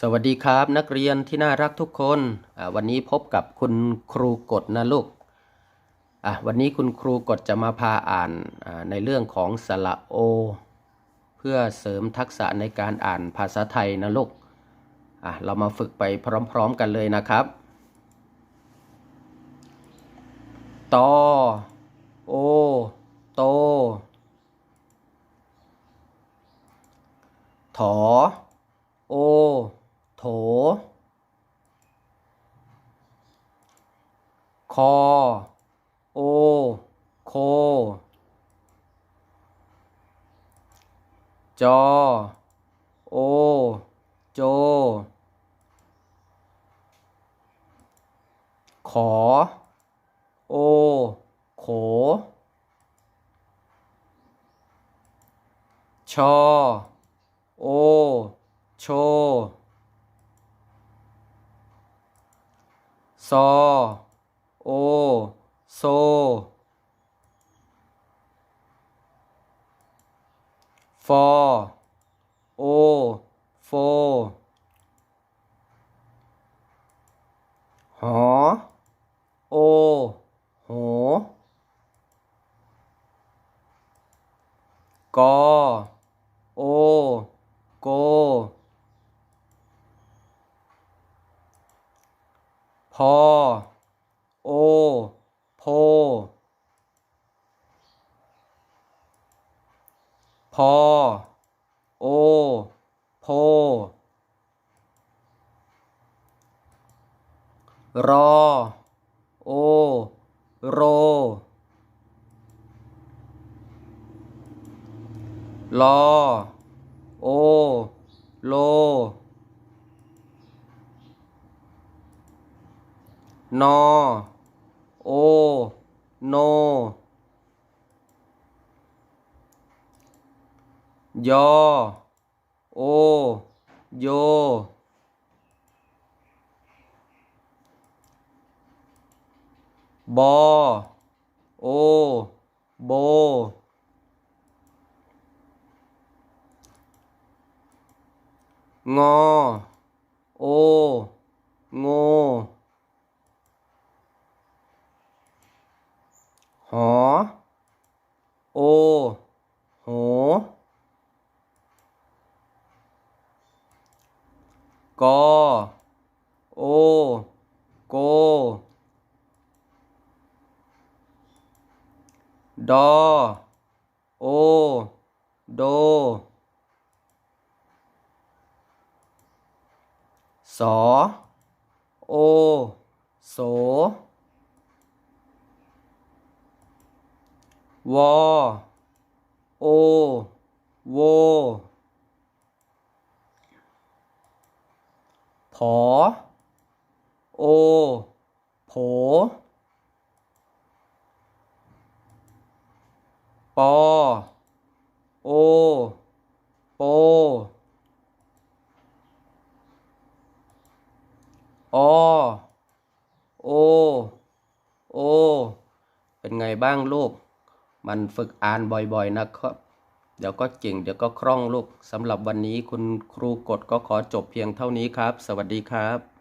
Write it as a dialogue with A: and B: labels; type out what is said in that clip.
A: สวัสดีครับ นักเรียนที่น่ารักทุกคนวันนี้พบกับคุณครูกฎนะลูกวันนี้คุณครูกฎจะมาพาอ่านในเรื่องของสระโอ เพื่อเสริมทักษะในการอ่านภาษาไทยนะลูกเรามาฝึกไปพร้อมๆกันเลยนะครับตอโอโตถอ 거, 오, 고, 저, 오, 조, 거, 오, 고, 저, 오, 초, 서, 오, 소, for, 오, for, 어, 오, 어, 거, 오, 고, 퍼, โอโพโอโพอ โอ โพ รอ โอ โร ลอ โอ โลนอ no. Do o, vô bo. O, bo, ngo. Ô ngô hó. Ô. Hố. Co ô. Cô. Đo ô. Đô. Xó ô. Số วอโอโวผอโอโผปอโอโปอโอโอ เป็นไงบ้างลูก มันฝึกอ่านบ่อยๆนะครับ เดี๋ยวก็เก่งเดี๋ยวก็คล่องลูกสำหรับวันนี้คุณครูกดก็ขอจบเพียงเท่านี้ครับ สวัสดีครับ